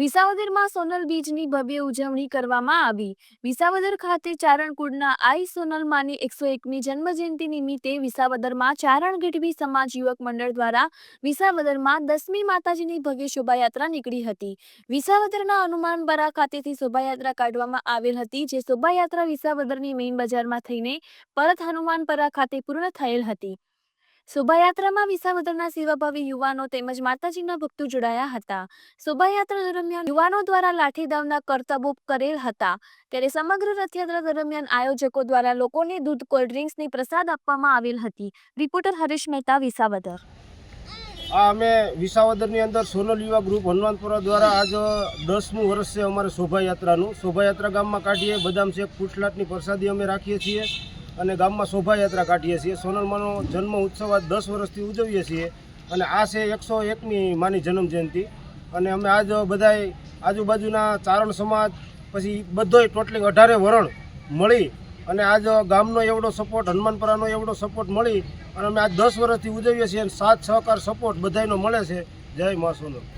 વિસાવદરમાં સોનલ બીજની ભવ્ય ઉજવણી કરવામાં આવી. વિસાવદર ખાતે ચારણકુળના આઈ સોનલ માની એકસો એકમી જન્મજયંતિ નિમિત્તે વિસાવદરમાં ચારણ ગઢવી સમાજ યુવક મંડળ દ્વારા વિસાવદરમાં દસમી માતાજીની ભવ્ય શોભાયાત્રા નીકળી હતી. વિસાવદરના હનુમાનબરા ખાતેથી શોભાયાત્રા કાઢવામાં આવેલ હતી, જે શોભાયાત્રા વિસાવદરની મેઇન બજારમાં થઈને પરત હનુમાનપરા ખાતે પૂર્ણ થયેલ હતી. શોભાયાત્રામાં વિસાવદરના સેવાભાવી યુવાનો તેમજ માતાજીના ભક્તો જોડાયા હતા. શોભાયાત્રા દરમિયાન યુવાનો દ્વારા લાઠીદાવના કરતબો કરેલ હતા. ત્યારે સમગ્ર રથયાત્રા દરમિયાન આયોજકો દ્વારા લોકોને દૂધ, કોલ્ડ ડ્રિંક્સની પ્રસાદ આપવામાં આવેલ હતી. રિપોર્ટર હરીશ મહેતા, વિસાવદર. આ અમે વિસાવદરની અંદર સોનલ યુવા ગ્રુપ હનુમાનપુરા દ્વારા આજ દસમું વર્ષ છે અમારે શોભાયાત્રાનું. શોભાયાત્રા ગામમાં કાઢીએ, બદામ શેક ફૂટલાટની પ્રસાદી અમે રાખીએ છીએ. અને ગામમાં શોભાયાત્રા કાઢીએ છીએ. સોનલમાનો જન્મ ઉત્સવ આજ દસ વર્ષથી ઉજવીએ છીએ. અને આ છે એકસો એકની માની જન્મ જયંતિ. અને અમે આજ બધાય આજુબાજુના ચારણ સમાજ, પછી બધોય ટોટલી અઢારે વરણ મળી અને આજ ગામનો એવડો સપોર્ટ હનુમાનપરાનો એવડો સપોર્ટ મળી અને અમે આજ દસ વર્ષથી ઉજવીએ છીએ અને સાથ સહકાર સપોર્ટ બધાયનો મળે છે. જય મા સોનલ.